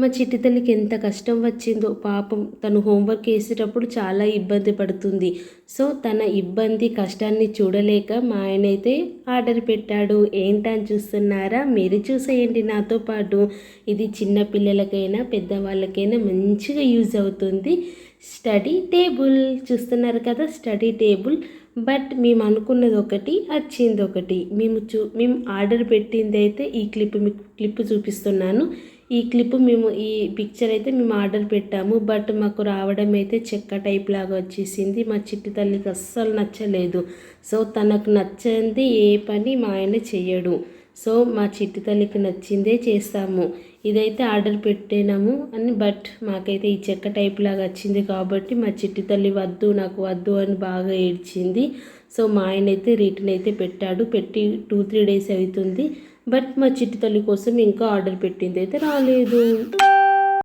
మా చిట్టి తల్లికి ఎంత కష్టం వచ్చిందో పాపం తను హోంవర్క్ వేసేటప్పుడు చాలా ఇబ్బంది పడుతుంది. సో తన ఇబ్బంది కష్టాన్ని చూడలేక మా ఆయన అయితే ఆర్డర్ పెట్టాడు. ఏంటని చూస్తున్నారా? మీరు చూసేయండి నాతో పాటు. ఇది చిన్న పిల్లలకైనా పెద్దవాళ్ళకైనా మంచిగా యూజ్ అవుతుంది. Study table. చూస్తున్నారు కదా స్టడీ టేబుల్. బట్ మేము అనుకున్నది ఒకటి వచ్చింది ఒకటి. మేము చూ మేము ఆర్డర్ పెట్టింది అయితే ఈ క్లిప్ మీకు క్లిప్ చూపిస్తున్నాను. ఈ క్లిప్ మేము ఈ పిక్చర్ అయితే మేము ఆర్డర్ పెట్టాము. బట్ మాకు రావడం అయితే చెక్క టైప్ లాగా వచ్చేసింది. మా చిట్టి తల్లికి అస్సలు నచ్చలేదు. సో తనకు నచ్చింది ఏ పని మా ఆయన చెయ్యడు. సో మా చిట్టి తల్లికి నచ్చిందే చేస్తాము. ఇదైతే ఆర్డర్ పెట్టినాము అని బట్ మాకైతే ఈ చెక్క టైప్ లాగా వచ్చింది కాబట్టి మా చిట్టి తల్లి వద్దు నాకు వద్దు అని బాగా ఏడ్చింది. సో మా ఆయన అయితే రిటర్న్ అయితే పెట్టాడు. పెట్టి టూ త్రీ డేస్ అవుతుంది. బట్ మా చిట్టి తల్లి కోసం ఇంకా ఆర్డర్ పెట్టింది అయితే రాలేదు.